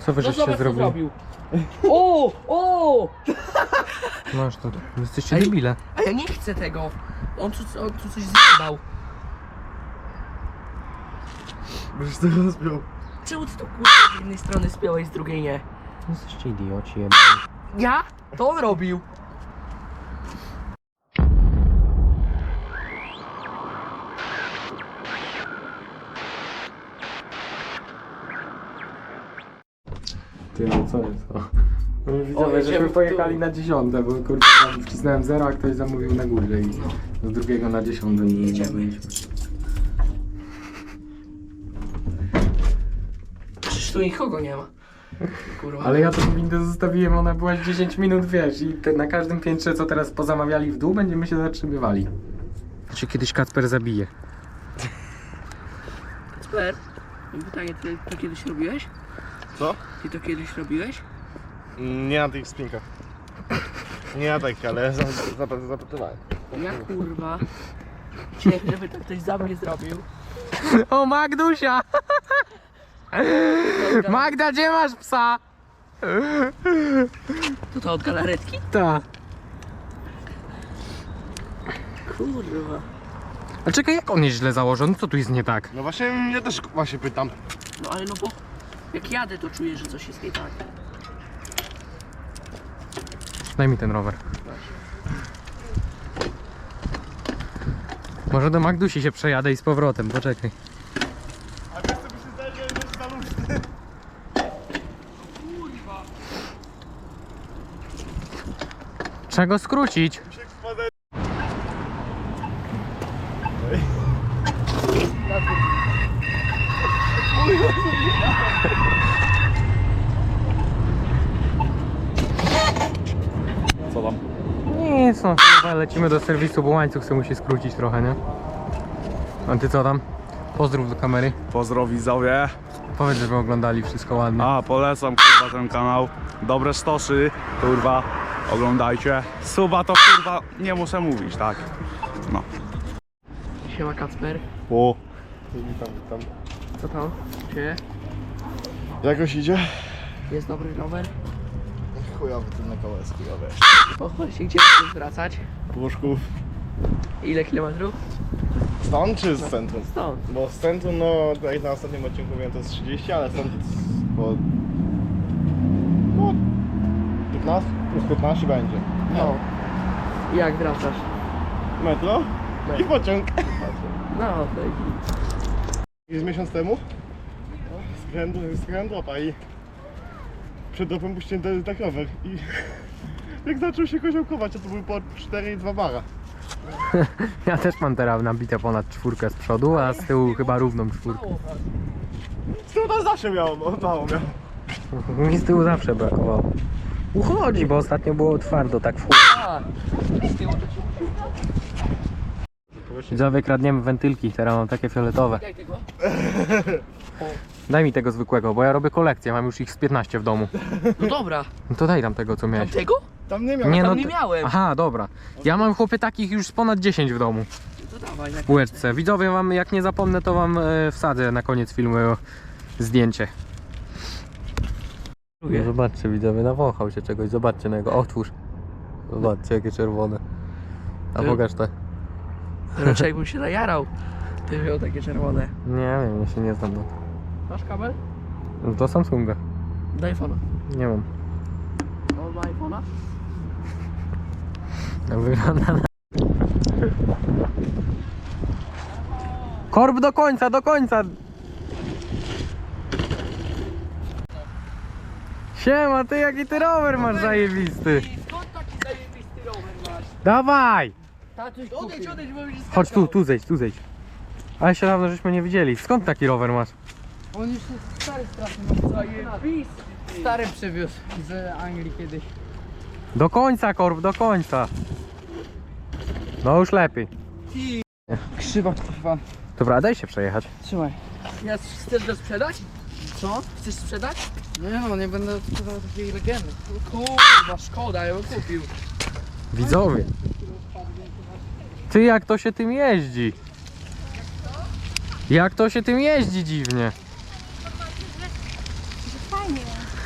Co wy No żeście zrobili? zrobił. O, o! Masz to. Wy Jesteście Ej. debile. A ja nie chcę tego. On tu, on tu coś zjebał. Byś to rozbił. Czemu ty to kurwa z jednej strony spiąłeś, z drugiej nie? Jesteście idioci. Ja? To on robił. Ty, no co jest to? No, jedziemy żeśmy w pojechali dół. na dziesiąte, bo kurde tam wcisnąłem zero, a ktoś zamówił na górze i z drugiego na dziesiąte nie Jedziemy. Przecież tu nikogo nie ma. Kurwa. Ale ja tą windę zostawiłem, ona była 10 minut, wiesz, i te, na każdym piętrze, co teraz pozamawiali w dół, będziemy się zatrzymywali. To cię kiedyś Kacper zabije. Kacper, mam pytanie, ty to kiedyś robiłeś? Co? Ty to kiedyś robiłeś? Nie na tych spinkach. Nie na takich, ale za- za- zapytywałem. Ja kurwa. Cię, żeby to ktoś za mnie zrobił. O, Magdusia! Magda, gdzie masz psa? To to od galaretki? Ta. Kurwa. A czekaj, jak on jest źle założony? Co tu jest nie tak? No właśnie, ja też właśnie pytam. No ale no bo jak jadę to czuję, że coś jest nie tak. Daj mi ten rower. Może do Magdusi się przejadę i z powrotem, poczekaj. A wiesz się zdaje, że jest. Trzeba go skrócić. No, chyba lecimy do serwisu, bo łańcuch sobie musi skrócić trochę, nie? A ty co tam? Pozdrów do kamery. Pozdrow widzowie. Powiedz, żeby oglądali wszystko ładnie. A, polecam kurwa ten kanał. Dobre sztosy, kurwa. Oglądajcie. Suba to kurwa nie muszę mówić, tak? No. Siema Kacper. O. Witam, witam. Co tam? Cie? Jakoś idzie? Jest dobry rower? Chujowy ten na kołysku, ja wiesz. Pochwal się, gdzie chcesz wracać? Puszków. Ile kilometrów? Stąd czy z centrum? Stąd. Bo z centrum, no jak na ostatnim odcinku mówiłem to jest 30, ale stąd jest po... No... 15? Plus 15 będzie. No. Jak wracasz? Metro i pociąg. No. I z miesiąc temu skręt, skręt dropa i przed puściłem ten tak rower i jak zaczął się koziołkować, to był po 4,2 bara. Ja też mam teraz nabite ponad czwórkę z przodu, a z tyłu chyba równą czwórkę. Z tyłu to zawsze miało, no, mało miał. Mi z tyłu zawsze brakowało. Uchodzi, bo ostatnio było twardo, tak w chuj. A, z tyłu to ci... Widzowie, kradniemy wentylki, teraz mam takie fioletowe. Daj mi tego zwykłego, bo ja robię kolekcję, mam już ich z 15 w domu. No dobra. No to daj tam tego, co miałeś. Tamtego? Tam nie miał. Nie, tam no nie ty- miałem. Aha, dobra. Ja mam chłopie takich już z ponad 10 w domu. To dawaj. Jak... W półeczce. Widzowie, wam, jak nie zapomnę, to wam e, wsadzę na koniec filmu zdjęcie. No zobaczcie widzowie, nawąchał się czegoś, zobaczcie na jego, otwórz. Zobaczcie jakie czerwone. A Ty- pokaż te. Raczej bym się najarał. Ty miał takie czerwone. Nie wiem, ja się nie znam na. Masz kabel? No to Samsunga. Daj iPhone'a. Nie mam. On ma iPhone'a? Jak wygląda na... Korb do końca, do końca! Siema, ty jaki ty rower masz zajebisty! Skąd taki zajebisty rower masz? Dawaj! Tatuś Odejdź, odejdź, bo się Chodź tu, tu zejdź, tu zejdź. Ale się dawno żeśmy nie widzieli. Skąd taki rower masz? On już jest stary strasznie. Zajebisty. Stary przywiózł z Anglii kiedyś. Do końca, korb, do końca. No już lepiej. Krzywa kurwa. Dobra, daj się przejechać. Trzymaj. Ja chcesz go sprzedać? Co? Chcesz sprzedać? Nie no, nie będę sprzedawał takiej legendy. Kurwa, szkoda, ja bym kupił. Widzowie. Ty jak to się tym jeździ? Jak to się tym jeździ dziwnie?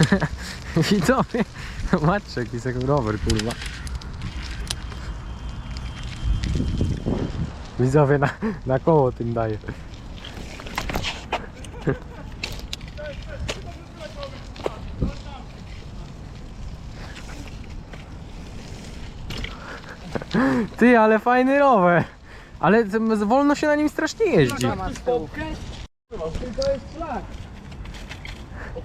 Widzowie, patrzcie, jaki jest jak rower, kurwa. Widzowie na, na koło tym daje. Ty, ale fajny rower. Ale wolno się na nim strasznie jeździ. Tyłu. To jest flag.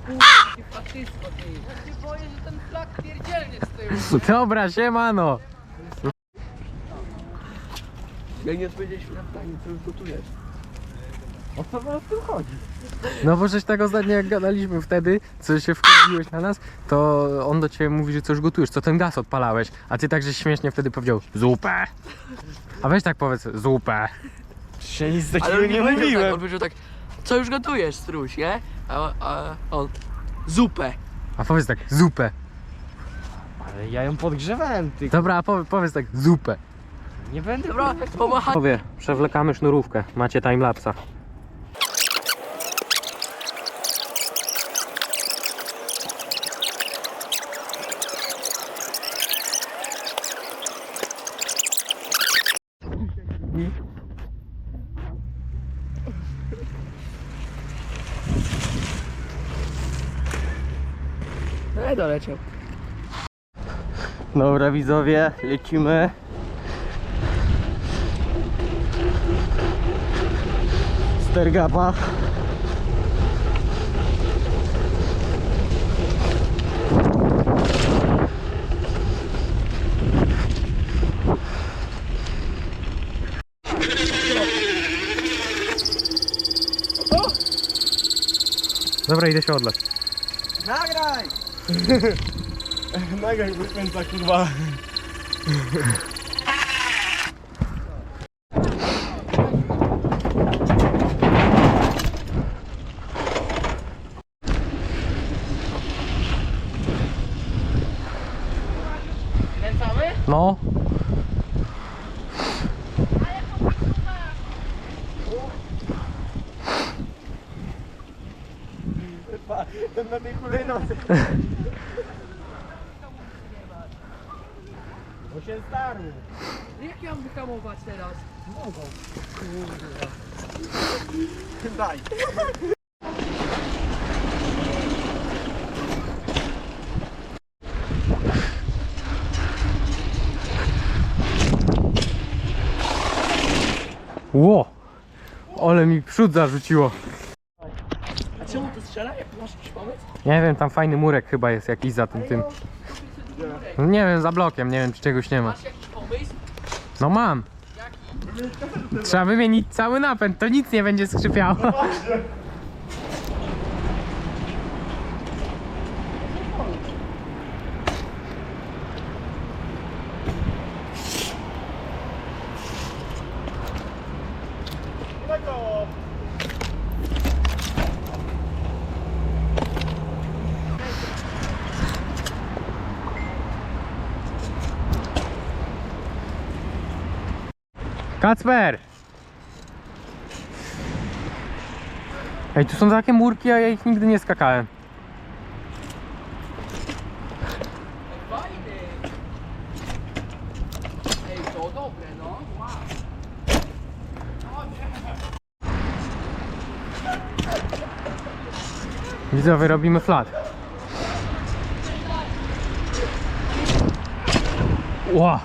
Kurwa, ty. Ja się boję, że ten flag pierdzielnie z tyłu. Dobra, siemano. Jak nie odpowiedzieliśmy na pytanie, co już gotujesz? O co wam w tym chodzi? No bo żeś tak ostatnio jak gadaliśmy wtedy, co się wchodziłeś na nas, to on do ciebie mówi, że coś gotujesz, co ten gaz odpalałeś, a ty także śmiesznie wtedy powiedział zupę. A weź tak powiedz, zupę. Się nic Ale on nie powiedział tak, on powiedział tak, co już gotujesz, struś, nie? A, a on, zupę. A powiedz tak, zupę. Ale ja ją podgrzewałem, ty. Dobra, a powie, powiedz tak, zupę. Nie będę Dobra, pomachaj. Powie, przewlekamy sznurówkę, macie timelapsa. I doleciał. Dobra widzowie, lecimy. Stergapa. Dobra, idę się odlać. Nagraj! Nagraj wykręca kurwa. Bo się starł. Jak ja mam wyhamować teraz? Daj. ło. Ale mi przód zarzuciło. Czemu to strzela? Jak masz jakiś pomysł? Nie wiem, tam fajny murek chyba jest jakiś za tym tym. No nie wiem, za blokiem, nie wiem czy czegoś nie ma. Masz jakiś pomysł? No mam. Trzeba wymienić cały napęd, to nic nie będzie skrzypiało. Kacper! Ej, tu są takie murki, a ja ich nigdy nie skakałem. Wow. Widzowie, robimy flat. Ła!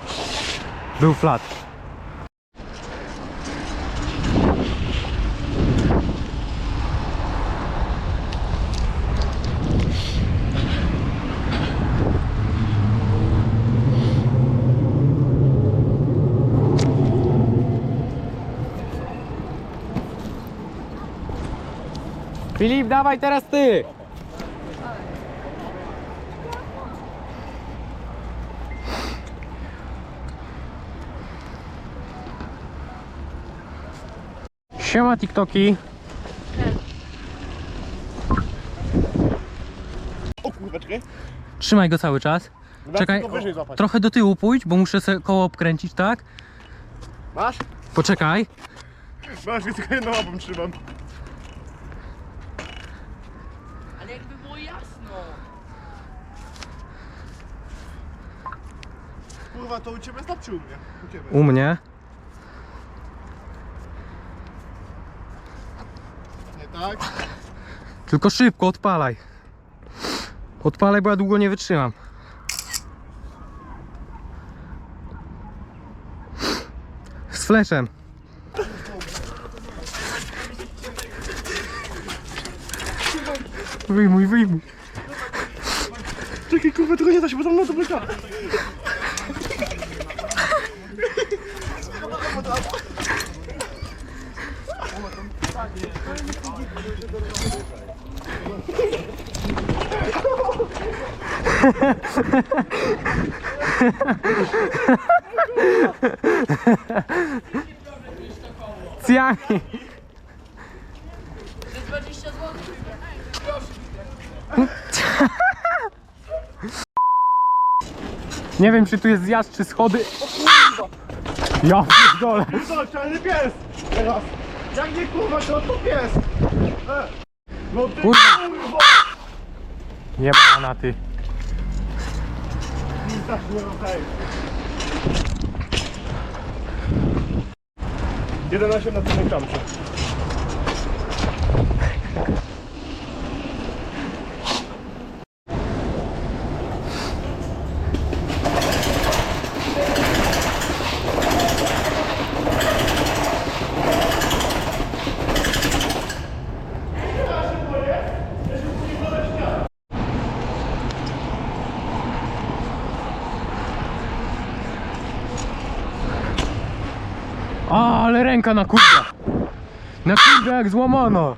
Był flat. Filip, dawaj teraz ty! Siema TikToki. O kurwa, czekaj. Trzymaj go cały czas. Czekaj, tylko wyżej złapać. trochę do tyłu pójdź, bo muszę koło obkręcić, tak? Masz? Poczekaj. Masz, tylko jedną łapą trzymam. Ale jakby było jasno. Kurwa, to u ciebie jest czy u mnie? U ciebie. U mnie? Nie tak? Tylko szybko odpalaj. Odpalaj, bo ja długo nie wytrzymam. Z fleszem. Wyjmuj, wyjmuj. Czekaj, kurwa, tylko nie da się, bo tam na to beka. Cjami. Za 20 zł. Nie wiem, czy tu jest zjazd, czy schody. Ja pierdolę. Teraz! Jak nie kurwa, to to pies! E. No ty Kurwa. ty. Tak, nie okej. 11 na tym kamcie. A, ale ręka na kurwa. Na kurwa jak złamana.